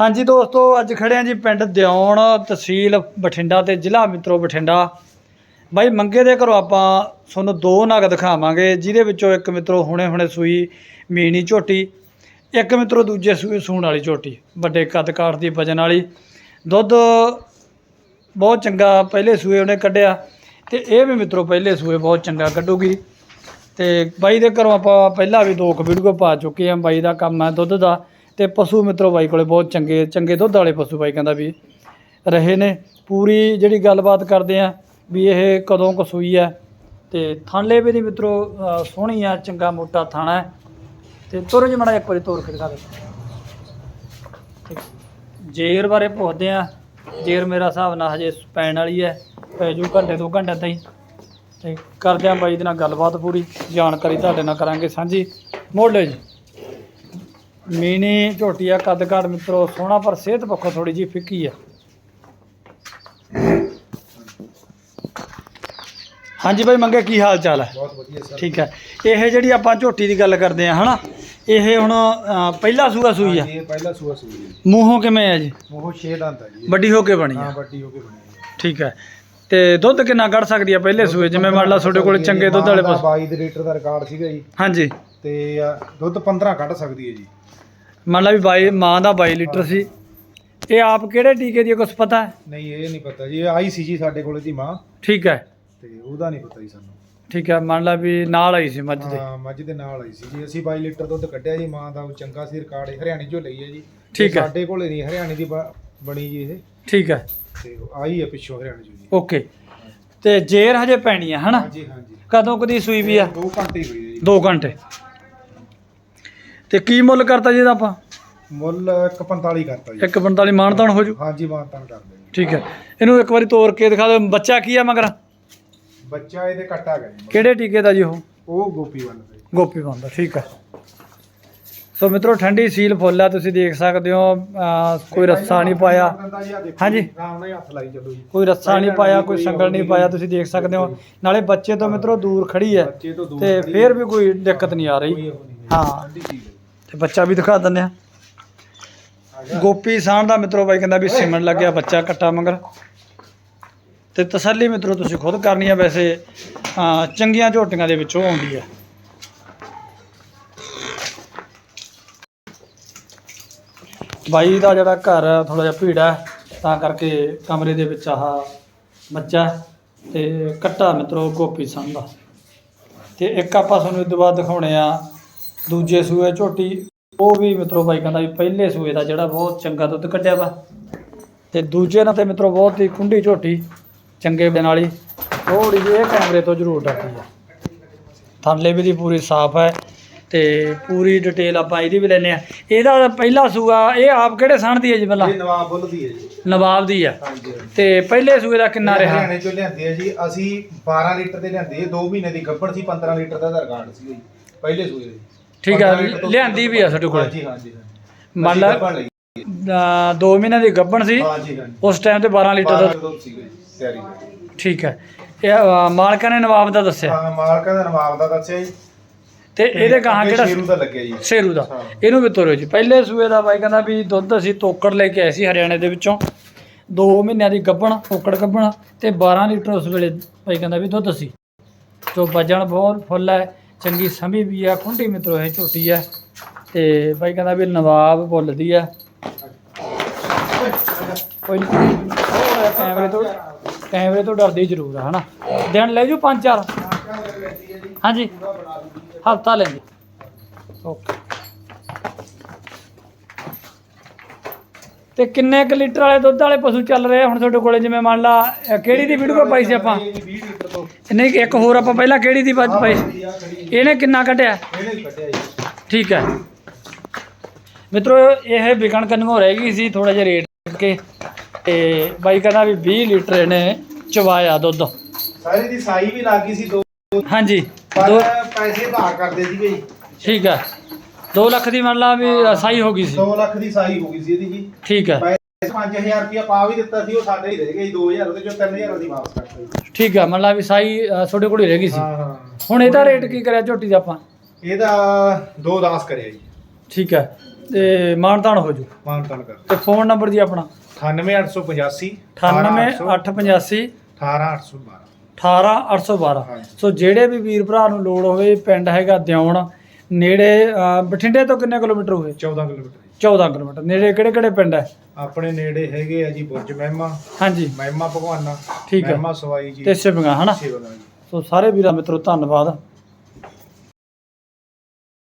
ਹਾਂਜੀ ਦੋਸਤੋ, ਅੱਜ ਖੜੇ ਆ ਜੀ ਪਿੰਡ ਦਿਉਣ ਤਹਿਸੀਲ ਬਠਿੰਡਾ ਤੇ ਜ਼ਿਲ੍ਹਾ ਮਿੱਤਰੋ ਬਠਿੰਡਾ। ਬਾਈ, ਮੰਗੇ ਦੇ ਘਰੋਂ ਆਪਾਂ ਤੁਹਾਨੂੰ ਦੋ ਨਗ ਦਿਖਾਵਾਂਗੇ ਜਿਹਦੇ ਵਿੱਚੋਂ ਇੱਕ ਮਿੱਤਰੋ ਹੁਣੇ ਹੁਣੇ ਸੂਈ ਮੀਣੀ ਝੋਟੀ, ਇੱਕ ਮਿੱਤਰੋ ਦੂਜੇ ਸੂਈ ਸੂਣ ਵਾਲੀ ਝੋਟੀ, ਵੱਡੇ ਕੱਦ ਕਾਠ ਦੀ ਵਜਨ ਵਾਲੀ। ਦੁੱਧ ਬਹੁਤ ਚੰਗਾ ਪਹਿਲੇ ਸੂਏ ਉਹਨੇ ਕੱਢਿਆ ਤੇ ਇਹ ਵੀ ਮਿੱਤਰੋ ਪਹਿਲੇ ਸੂਏ ਬਹੁਤ ਚੰਗਾ ਕੱਢੂਗੀ। ਤੇ ਬਾਈ ਦੇ ਘਰੋਂ ਆਪਾਂ ਪਹਿਲਾਂ ਵੀ ਦੋ ਕੁ ਵੀਡੀਓ ਪਾ ਚੁੱਕੇ ਆ ਬਾਈ ਦਾ ਕੰਮ ਹੈ ਦੁੱਧ ਦਾ। ਤੇ ਪਸ਼ੂ ਮਿੱਤਰੋ ਬਾਈ ਕੋਲੇ ਬਹੁਤ ਚੰਗੇ ਚੰਗੇ ਦੁੱਧ ਵਾਲੇ ਪਸ਼ੂ ਬਾਈ ਕਹਿੰਦਾ ਵੀ ਰਹੇ ਨੇ। ਪੂਰੀ ਜਿਹੜੀ ਗੱਲਬਾਤ ਕਰਦੇ ਆ ਵੀ ਇਹ ਕਦੋਂ ਕਸੂਈ ਸੂਈ ਹੈ ਤੇ ਥਾਂਲੇ ਵੀ ਦੀ ਮਿੱਤਰੋ ਸੋਹਣੀ ਆ, ਚੰਗਾ ਮੋਟਾ ਥਾਣਾ ਹੈ। ਤੇ ਤੁਰ ਜੀ ਮੜਾ ਇੱਕ ਵਾਰੀ ਤੋਰ ਕੇ ਦਿਖਾ ਦੇ ਜੇਰ ਬਾਰੇ ਪੁੱਛਦੇ ਆ। ਜੇਰ ਮੇਰਾ ਹਿਸਾਬ ਨਾਲ ਹਜੇ ਪੈਣ ਵਾਲੀ ਹੈ, ਪੈ ਜੂ ਘੰਟੇ ਦੋ ਘੰਟੇ ਤਾਈਂ। ਤੇ ਕਰਦੇ ਆ ਬਾਈ ਦੇ ਨਾਲ ਗੱਲਬਾਤ ਪੂਰੀ। ਜਾਣਕਾਰੀ ਤੁਹਾਡੇ ਨਾਲ ਕਰਾਂਗੇ ਸਾਂਝੀ। ਮੋੜ ਲਿਓ ਜੀ। ਮੀਨੀ ਝੋਟੀ ਆ ਕੱਦ ਕਾਠ ਮਿੱਤਰੋ ਸੋਹਣਾ ਪਰ ਸਿਹਤ ਪੱਖੋਂ ਥੋੜੀ ਜੀ ਫਿੱਕੀ ਆ। ਹਾਂਜੀ ਬਾਈ ਮੰਗੇ ਕੀ ਹਾਲ ਚਾਲ ਹੈ? ਬਹੁਤ ਵਧੀਆ ਸਰ। ਠੀਕ ਹੈ। ਇਹ ਜਿਹੜੀ ਆਪਾਂ ਝੋਟੀ ਦੀ ਗੱਲ ਕਰਦੇ ਆ ਹਨਾ? ਇਹ ਹੁਣ ਅ, ਪਹਿਲਾ ਸੂਆ ਸੂਈ ਆ? ਹਾਂਜੀ, ਇਹ ਪਹਿਲਾ ਸੂਆ ਸੂਈ ਹੈ ਮੂੰਹੋਂ ਕਿਵੇਂ ਆ ਜੀ? ਉਹ 6 ਦੰਦ ਹੈ ਜੀ। ਇਹ। ਵੱਡੀ ਹੋ ਕੇ ਬਣੀ ਹਾਂ ਆ ਵੱਡੀ ਹੋ ਕੇ ਬਣੀ ਹੈ ਠੀਕ ਹੈ। ਤੇ ਦੁੱਧ ਕਿੰਨਾ ਕੱਢ ਸਕਦੀ ਆ ਪਹਿਲੇ ਸੂਏ? ਜਿਵੇਂ ਮੰਨ ਲਾ ਤੁਹਾਡੇ ਕੋਲ ਚੰਗੇ ਦੁੱਧ ਵਾਲੇ ਮਾਂ ਦਾ ਪਸ਼ੂ। 22 ਦੇ ਲੀਟਰ ਦਾ ਰਿਕਾਰਡ ਸੀਗਾ ਜੀ। ਹਾਂਜੀ। ਤੇ ਆ, ਦੁੱਧ 15 ਕੱਢ ਸਕਦੀ ਹੈ ਜੀ। ਮੰਨ ਲਾ ਵੀ 22 ਮਾਂ ਦਾ 22 ਲੀਟਰ ਸੀ। ਇਹ ਆਪ ਕਿਹੜੇ ਟੀਕੇ ਦੀ ਕੁਝ ਪਤਾ ਹੈ? ਨਹੀਂ ਇਹ ਨਹੀਂ ਪਤਾ ਜੀ ਇਹ ਆਈ ਸੀ ਜੀ ਸਾਡੇ ਕੋਲ ਦੀ ਮਾਂ। ਠੀਕ ਹੈ। ਤੇ ਉਹਦਾ ਨਹੀਂ ਪਤਾ ਜੀ ਸਾਨੂੰ। ਠੀਕ ਹੈ ਮੰਨ ਲਾ ਵੀ ਨਾਲ ਆਈ ਸੀ ਮੱਝ ਦੇ। ਹਾਂ ਮੱਝ ਦੇ ਨਾਲ ਆਈ ਸੀ ਜੀ। ਅਸੀਂ 22 ਲੀਟਰ ਦੁੱਧ ਕੱਢਿਆ ਜੀ ਮਾਂ ਦਾ ਉਹ ਚੰਗਾ ਸੀ ਰਿਕਾਰਡ ਹਰਿਆਣੇ ਚੋਂ ਲਈ ਹੈ ਜੀ। ਠੀਕ ਹੈ। ਸਾਡੇ ਕੋਲੇ ਨਹੀਂ ਹਰਿਆਣੇ ਦੀ ਬ- ਬਣੀ ਜੀ ਇਹ। ਠੀਕ ਹੈ। ਤੇ ਉਹ ਆਈ ਹੈ ਪਿੱਛੋਂ ਹਰਿਆਣੇ ਚੋਂ ਜੀ। ਓਕੇ। ਤੇ ਜੇਰ ਹਜੇ ਪੈਣੀ ਆ ਹਨਾ? ਹਾਂਜੀ ਹਾਂਜੀ। ਕਦੋਂ ਕਦੀ ਸੂਈ ਵੀ ਆ? 2 ਘੰਟੇ ਹੀ ਹੋਈ ਹੈ ਜੀ। 2 ਘੰਟੇ। ਤੇ ਕੀ ਮੁੱਲ ਕਰਤਾ ਜੀ ਇਹਦਾ ਆਪਾਂ? ਮੁੱਲ 145 ਕਰਤਾ ਜੀ। 145 ਮਾਨਤਾਨ ਹੋ ਜੂ? ਹਾਂਜੀ ਮਾਨਤਾਨ ਕਰਦੇ ਜੀ। ਠੀਕ ਹੈ। ਇਹਨੂੰ ਇੱਕ ਵਾਰੀ ਤੋੜ ਕੇ ਦਿਖਾ ਦਿਓ। ਬੱਚਾ ਕੀ ਆ ਮਗਰ? ਬੱਚਾ ਇਹਦੇ ਕੱਟਾ ਗਿਆ ਜੀ। ਕਿਹੜੇ ਟੀਕੇ ਦਾ ਜੀ ਉਹ? ਉਹ ਗੋਪੀ ਵਾਲਾ ਸੀ ਗੋਪੀ ਬੰਦਾ ਠੀਕ ਹੈ। ਸੋ ਮਿੱਤਰੋ ਠੰਡੀ ਸੀਲ ਫੁੱਲ ਆ ਤੁਸੀਂ ਦੇਖ ਸਕਦੇ ਹੋ। ਅਹ ਕੋਈ ਰੱਸਾ ਨਹੀਂ ਪਾਇਆ। ਹਾਂਜੀ। ਆਰਾਮ ਨਾਲ ਹੀ ਹੱਥ ਲਾਈ ਚੱਲੋ ਜੀ। ਕੋਈ ਰੱਸਾ ਨਹੀਂ ਪਾਇਆ ਕੋਈ ਸੰਗਲ ਨਹੀਂ ਪਾਇਆ ਤੁਸੀਂ ਦੇਖ ਸਕਦੇ ਹੋ। ਨਾਲੇ ਬੱਚੇ ਤੋਂ ਮਿੱਤਰੋ ਦੂਰ ਖੜੀ ਹੈ। ਬੱਚੇ ਤੋਂ ਦੂਰ ਤੇ ਖੜੀ ਫੇਰ ਵੀ ਕੋਈ ਦਿੱਕਤ ਨਹੀਂ ਆ ਕੋਈ ਰਹੀ ਉਹ ਨਹੀਂ ਹਾਂ। ਠੰਡੀ ਚੀਜ਼ ਹੈ ਤੇ ਬੱਚਾ ਵੀ ਦਿਖਾ ਦਿੰਦੇ ਆ। ਗੋਪੀ ਸਾਹਣ ਦਾ ਮਿੱਤਰੋ ਬਾਈ ਕਹਿੰਦਾ ਵੀ ਸਿਮਣ ਲੱਗਿਆ ਬੱਚਾ ਕੱਟਾ ਮੰਗਰ। ਤੇ ਤਸੱਲੀ ਮਿੱਤਰੋ ਤੁਸੀਂ ਖੁਦ ਕਰਨੀ ਆ ਵੈਸੇ ਚੰਗੀਆਂ ਝੋਟੀਆਂ ਦੇ ਵਿੱਚੋਂ ਆਉਂਦੀ ਆ। ਬਾਈ ਦਾ ਜਿਹੜਾ ਘਰ ਥੋੜਾ ਜਿਹਾ ਭੀੜਾ ਹੈ, ਤਾਂ ਕਰਕੇ ਕਮਰੇ ਦੇ ਵਿੱਚ ਆਹ ਬੱਚਾ ਹੈ ਤੇ ਕੱਟਾ ਮਿੱਤਰੋ ਗੋਪੀ ਸਾਹਣ ਦਾ। ਤੇ ਇੱਕ ਆਪਾਂ ਤੁਹਾਨੂੰ ਇਸ ਤੋਂ ਬਾਅਦ ਦਿਖਾਉਣੇ ਆ ਦੂਜੇ ਸੂਏ ਝੋਟੀ ਉਹ ਵੀ ਮਿੱਤਰੋ ਬਾਈ ਕਹਿੰਦਾ ਵੀ ਪਹਿਲੇ ਸੂਏ ਦਾ ਜਿਹੜਾ ਬਹੁਤ ਚੰਗਾ ਦੁੱਧ ਕੱਢਿਆ ਵਾ। ਤੇ ਦੂਜੇ ਨਾਲ ਤੇ ਮਿੱਤਰੋ ਬਹੁਤ ਹੀ ਕੁੰਡੀ ਝੋਟੀ ਚੰਗੇ ਬਣ ਵਾਲੀ ਥੋੜੀ ਜਿਹੀ ਇਹ ਕੈਮਰੇ ਤੋਂ ਜ਼ਰੂਰ ਡਰਦੀ ਆ। ਥੱਲੇ ਵੀ ਦੀ ਪੂਰੀ ਸਾਫ਼ ਹੈ ਤੇ ਪੂਰੀ ਡਿਟੇਲ ਆਪਾਂ ਇਹਦੀ ਵੀ ਲੈਨੇ ਆ। ਇਹਦਾ ਪਹਿਲਾ ਸੂਆ ਇਹ ਆਪ ਕਿਹੜੇ ਸਣ ਦੀ ਹੈ ਜੀ ਪਹਿਲਾਂ? ਇਹ ਨਵਾਬ ਬੁੱਲ ਦੀ ਹੈ ਜੀ। ਨਵਾਬ ਦੀ ਆ। ਹਾਂਜੀ। ਤੇ ਪਹਿਲੇ ਸੂਏ ਦਾ ਕਿੰਨਾ ਰਿਹਾ? ਹਰਿਆਣੇ ਚੋਂ ਲਿਆਂਦੇ ਆ ਜੀ ਅਸੀਂ 12 ਲੀਟਰ ਦੇ ਲਿਆਂਦੇ 2 ਮਹੀਨੇ ਦੀ ਗੱਭਣ ਸੀ 15 ਲੀਟਰ ਦਾ ਰਿਕਾਰਡ ਸੀ ਜੀ ਪਹਿਲੇ ਸੂਏ ਦੇ। ਠੀਕ ਆ 15 ਲੀਟਰ ਤੋਂ ਲਿਆਂਦੀ ਵੀ ਆ ਸਾਡੇ ਕੋਲ। ਹਾਂਜੀ ਹਾਂਜੀ ਹਾਂਜੀ। ਮੰਨ ਲਾ ਲਈ। 2 ਮਹੀਨੇ ਦੀ ਗੱਭਣ ਸੀ। ਹਾਂਜੀ ਹਾਂਜੀ ਉਸ ਟਾਈਮ ਤੇ 12 ਲੀਟਰ 12 ਦਾ ਦੁੱਧ ਸੀਗਾ ਜੀ ਤਿਆਰੀ ਦਾ। ਠੀਕ ਹੈ। ਇਹ ਅ, ਮਾਲਕਾਂ ਨੇ ਨਵਾਬ ਦਾ ਦੱਸਿਆ। ਹਾਂ ਮਾਲਕਾਂ ਦਾ ਨਵਾਬ ਦਾ ਦੱਸਿਆ ਜੀ। ਤੇ ਇਹਦੇ ਗਾਹਾਂ ਅੱਗੇ ਕਿਹੜਾ ਸ਼ੇਰੂ ਦਾ ਲੱਗਿਆ ਜੀ। ਸ਼ੇਰੂ ਦਾ। ਹਾਂ। ਇਹਨੂੰ ਵੀ ਤੋਰਿਓ ਜੀ। ਪਹਿਲੇ ਸੂਏ ਦਾ ਬਾਈ ਕਹਿੰਦਾ ਵੀ ਦੁੱਧ ਅਸੀਂ ਤੋਕੜ ਲੈ ਕੇ ਆਏ ਸੀ ਹਰਿਆਣੇ ਦੇ ਵਿੱਚੋਂ। 2 ਮਹੀਨਿਆਂ ਦੀ ਗੱਭਣ ਤੋਕੜ ਗੱਭਣ ਤੇ 12 ਲੀਟਰ ਉਸ ਵੇਲੇ ਬਾਈ ਕਹਿੰਦਾ ਵੀ ਦੁੱਧ ਸੀ। ਜੋ ਵਜਣ ਬਹੁਤ ਫੁੱਲ ਹੈ। ਚੰਗੀ ਸਮੀ ਵੀ ਆ ਖੁੰਡੀ ਮਿੱਤਰੋ ਇਹ ਝੋਟੀ ਹੈ ਤੇ ਬਾਈ ਕਹਿੰਦਾ ਵੀ ਨਵਾਬ ਬੁੱਲਦੀ ਆ। ਕੋਈ ਕੈਮਰੇ ਤੋਂ ਕੈਮਰੇ ਤੋਂ ਡਰਦੀ ਜ਼ਰੂਰ ਆ ਹਨਾ। ਦਿਨ ਲੈ ਜੂ ਪੰਜ ਚਾਰ। ਹਾਂਜੀ। ਹਫਤਾ ਲੈਂਦੇ ਓਕੇ। ਤੇ ਕਿੰਨੇ ਕੁ ਲੀਟਰ ਵਾਲੇ ਦੁੱਧ ਵਾਲੇ ਪਸ਼ੂ ਚੱਲ ਰਹੇ ਆ? ਹੁਣ ਤੁਹਾਡੇ ਕੋਲੇ ਜਿਵੇਂ ਮੰਨ ਲਾ ਕਿਹੜੀ ਦੀ ਵੀਡੀਓ ਪਾਈ ਸੀ ਆਪਾਂ? ਇਹ ਜੀ 20 ਲੀਟਰ ਤੋਂ। ਨਹੀਂ ਇੱਕ ਹੋਰ ਆਪਾਂ ਪਹਿਲਾਂ ਕਿਹੜੀ ਦੀ ਪਾਈ ਸੀ? ਆ ਇਹਨੇ ਕਿੰਨਾ ਕੱਢਿਆ? ਇਹਨੇ ਕੱਢਿਆ ਜੀ। ਠੀਕ ਹੈ। ਮਿੱਤਰੋ ਇਹ ਵਿਕਣ ਕੰਨੋਂ ਰਹਿ ਗਈ ਸੀ ਥੋੜਾ ਜਿਹਾ ਰੇਟ ਕਰਕੇ ਤੇ ਬਾਈ ਕਹਿੰਦਾ ਵੀ 20 ਲੀਟਰ ਇਹਨੇ ਚਵਾਇਆ ਦੁੱਧ। ਸਾਰੀ ਦੀ ਸਾਈ ਵੀ ਲੱਗ ਗਈ ਸੀ ਦੋ ਹਾਂਜੀ ਪਰ ਦੋ ਪੈਸੇ ਉਧਾਰ ਕਰਦੇ ਸੀਗੇ ਜੀ। ਠੀਕ ਹੈ। 2 ਲੱਖ ਦੀ ਮੰਨ ਲਾ ਵੀ ਸਾਈ ਹੋ ਗਈ ਸੀ। 2 ਲੱਖ ਦੀ ਸਾਈ ਹੋ ਗਈ ਸੀ ਇਹਦੀ ਜੀ। ਠੀਕ ਹੈ। 5000 ਰੁਪਇਆ ਪਾ ਵੀ ਦਿੱਤਾ ਸੀ ਉਹ ਸਾਡੇ ਹੀ ਰਹਿ ਗਏ ਜੀ 2000 ਉਹਦੇ ਚੋਂ 3000 ਅਸੀਂ ਵਾਪਸ ਕਰਤਾ ਜੀ ਠੀਕ ਮੰਨ ਲਾ ਵੀ ਸਾਈ ਅ, ਤੁਹਾਡੇ ਕੋਲ ਹੀ ਰਹਿ ਗਈ ਸੀ। ਹਾਂ ਹਾਂ। ਹੁਣ ਇਹਦਾ ਰੇਟ ਕੀ ਕਰਿਆ ਝੋਟੀ ਦਾ ਆਪਾਂ? ਇਹਦਾ 2 10 ਕਰਿਆ ਜੀ। ਠੀਕ ਹੈ ਤੇ ਮਾਨਤਾਨ ਹੋ ਜੂ। ਮਾਨਤਨ ਕਰ। ਤੇ ਫੋਨ ਨੰਬਰ ਜੀ ਆਪਣਾ? 98885 98885 18812 18812 ਹਾਂਜੀ। ਸੋ ਜਿਹੜੇ ਵੀ ਵੀਰ ਭਰਾ ਨੂੰ ਲੋੜ ਹੋਵੇ ਪਿੰਡ ਹੈਗਾ ਦਿਉਣ ਨੇੜੇ ਅ, ਬਠਿੰਡੇ ਤੋਂ ਕਿੰਨੇ ਕਿਲੋਮੀਟਰ ਹੋਵੇ? 14 ਕਿਲੋਮੀਟਰ। 14 ਕਿਲੋਮੀਟਰ। ਨੇੜੇ ਕਿਹੜੇ ਕਿਹੜੇ ਪਿੰਡ ਹੈ? ਆਪਣੇ ਨੇੜੇ ਹੈਗੇ ਆ ਜੀ ਬੁਰਜ ਮਹਿਮਾ। ਹਾਂਜੀ। ਮਹਿਮਾ ਭਗਵਾਨਾ। ਠੀਕ ਹੈ। ਮਹਿਮਾ ਸਵਾਈ ਜੀ। ਤੇ ਸਿਵਗਾ ਹਨਾ? ਸੇਵਾ ਜੀ। ਸੋ ਸਾਰੇ ਵੀਰਾਂ ਮਿੱਤਰੋ ਧੰਨਵਾਦ।